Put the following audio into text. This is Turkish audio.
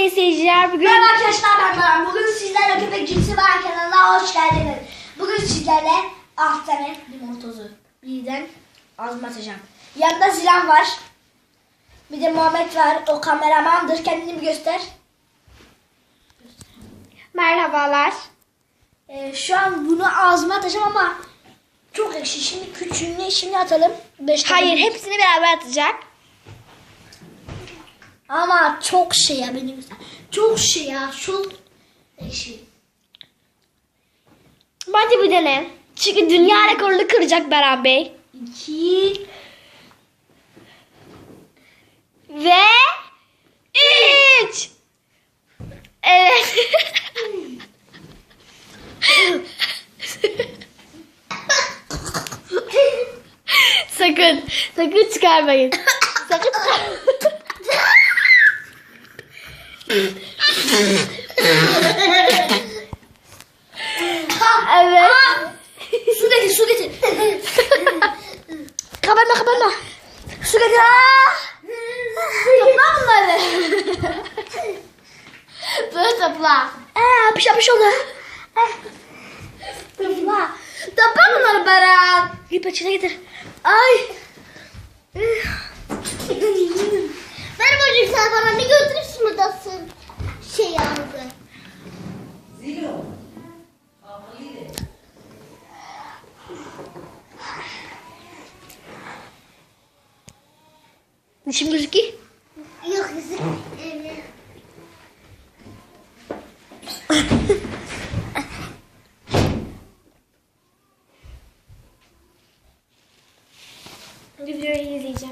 sayın seyirciler. Bugün Merhaba arkadaşlar ben Baran. Bugün sizlerle Köpek Cinsi Var kanalına hoş geldiniz. Bugün sizlerle 6 tane limon tozu birden ağzıma atacağım. Yanında Zilan var. Bir de Muhammed var. O kameramandır. Kendini bir göster. merhabalar. Ee, şu an bunu ağzıma atacağım ama çok ekşi. Şimdi küçüğünü şimdi atalım. Beş. Hayır hepsini beraber atacak. Ama çok şey ya benim. Çok şey ya. Çok ekşi. Bence bir dene. Çünkü dünya rekorunu kıracak Beren Bey. 2 Ve 3 Evet. sakın, sakın çıkarmayın. Sakın Evet. Su getir, su getir. kabarma, kabarma. Su getir. Aa! Topla bunları. Böyle topla. Ee, yapış yapış oldu. Eh. Topla. Topla bunları Baran. Bir peçete getir. Ay. Misschien muziekje? Nog Люблю ее, Лиза.